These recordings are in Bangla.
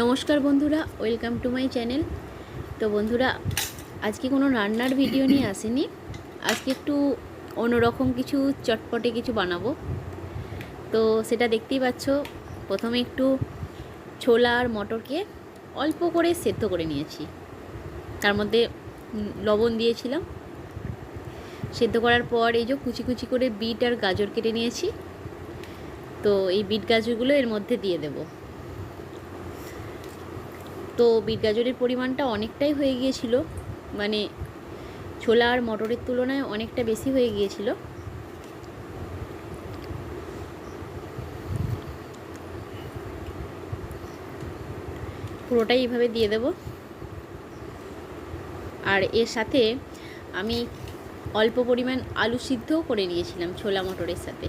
নমস্কার বন্ধুরা, ওয়েলকাম টু মাই চ্যানেল। তো বন্ধুরা, আজকে কোনো রান্নার ভিডিও নিয়ে আসেনি। আজকে একটু অন্যরকম কিছু, চটপটে কিছু বানাবো। তো সেটা দেখতেই পাচ্ছ, প্রথমে একটু ছোলা আর মটরকে অল্প করে সেদ্ধ করে নিয়েছি। তার মধ্যে লবণ দিয়েছিলাম। সেদ্ধ করার পর এই যে কুচি কুচি করে বিট আর গাজর কেটে নিয়েছি। তো এই বিট গাজরগুলো এর মধ্যে দিয়ে দেবো। তো বিট গাজরের পরিমাণটা অনেকটাই হয়ে গিয়েছিল। মানে ছোলা আর মটরের তুলনায় অনেকটা বেশি হয়ে গিয়েছিল। পুরোটাই এভাবে দিয়ে দেব। আর এর সাথে আমি অল্প পরিমাণ আলু সিদ্ধও করে নিয়েছিলাম ছোলা মটরের সাথে।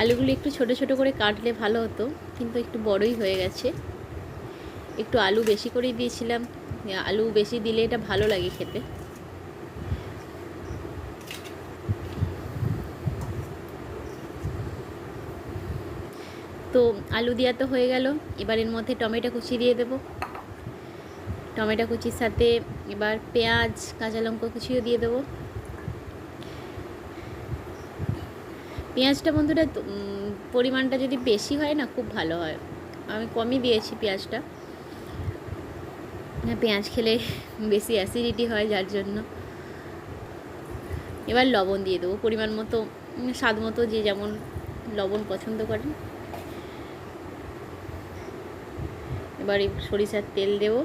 আলুগুলো একটু ছোট ছোট করে কাটলে ভালো হতো, কিন্তু একটু বড়ই হয়ে গেছে। একটু আলু বেশি করেই দিয়েছিলাম। আলু বেশি দিলে এটা ভালো লাগে খেতে। তো আলু দেওয়া তো হয়ে গেল। এবার এর মধ্যে টমেটো কুচি দিয়ে দেব। টমেটো কুচির সাথে এবার পেঁয়াজ কাঁচা লঙ্কা কুচিও দিয়ে দেবো। পেঁয়াজটা উম, পরিমাণটা যদি বেশি হয় না খুব ভালো হয়। আমি কমই দিয়েছি পেঁয়াজটা। পেঁয়াজ খেলে বেশি অ্যাসিডিটি হয় যার জন্য। এবার লবণ দিয়ে দেবো পরিমাণ মতো স্বাদ মতো যে যেমন লবণ পছন্দ করেন। এবার সরিষার তেল দেবো।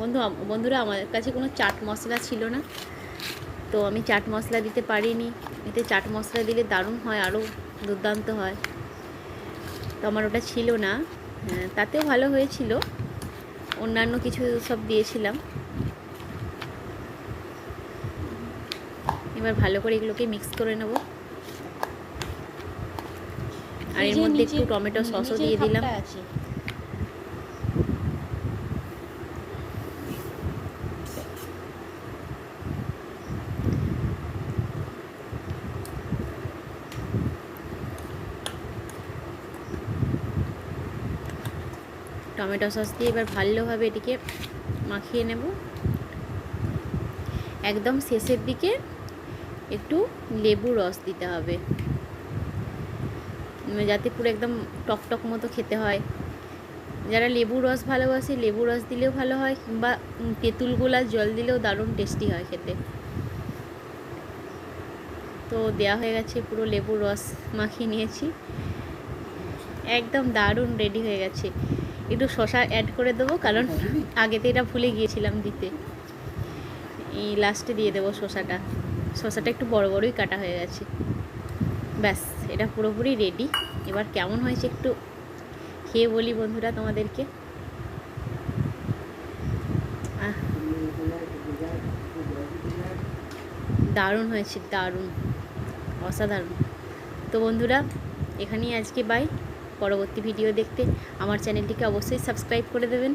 বন্ধু বন্ধুরা আমার কাছে কোনো চাট মশলা ছিল না তো আমি চাট মশলা দিতে পারিনি। এতে চাট মশলা দিলে দারুণ হয় আরও দুর্দান্ত হয়। তো আমার ওটা ছিল না হ্যাঁ, তাতেও ভালো হয়েছিল। অন্যান্য কিছু সব দিয়েছিলাম। এবার ভালো করে এগুলোকে মিক্স করে নেব। আর এর মধ্যে একটু টমেটো সসও দিয়ে দিলাম। টমেটো সস দিয়ে এবার ভালোভাবে এটিকে মাখিয়ে নেব। একদম শেষের দিকে একটু লেবু রস দিতে হবে। যাতে পুরো একদম টক টক মতো খেতে হয়। যারা লেবু রস ভালোবাসে, লেবু রস দিলেও ভালো হয় কিংবা তেঁতুল গোলার জল দিলেও দারুণ টেস্টি হয় খেতে। তো দেওয়া হয়ে গেছে পুরো লেবু রস মাখিয়ে নিয়েছি। একদম দারুণ রেডি হয়ে গেছে। একটু শশা অ্যাড করে দেবো, কারণ আগেতে এটা ভুলে গিয়েছিলাম দিতে। এই লাস্টে দিয়ে দেবো শশাটা। শশাটা একটু বড় বড়ই কাটা হয়ে গেছে। ব্যাস, এটা পুরোপুরি রেডি এবার কেমন হয়েছে একটু খেয়ে বলি বন্ধুরা তোমাদেরকে। দারুণ হয়েছে, দারুণ, অসাধারণ। তো বন্ধুরা, এখানেই আজকে বাই পরবর্তী ভিডিও দেখতে আমার চ্যানেলটিকে অবশ্যই সাবস্ক্রাইব করে দেবেন।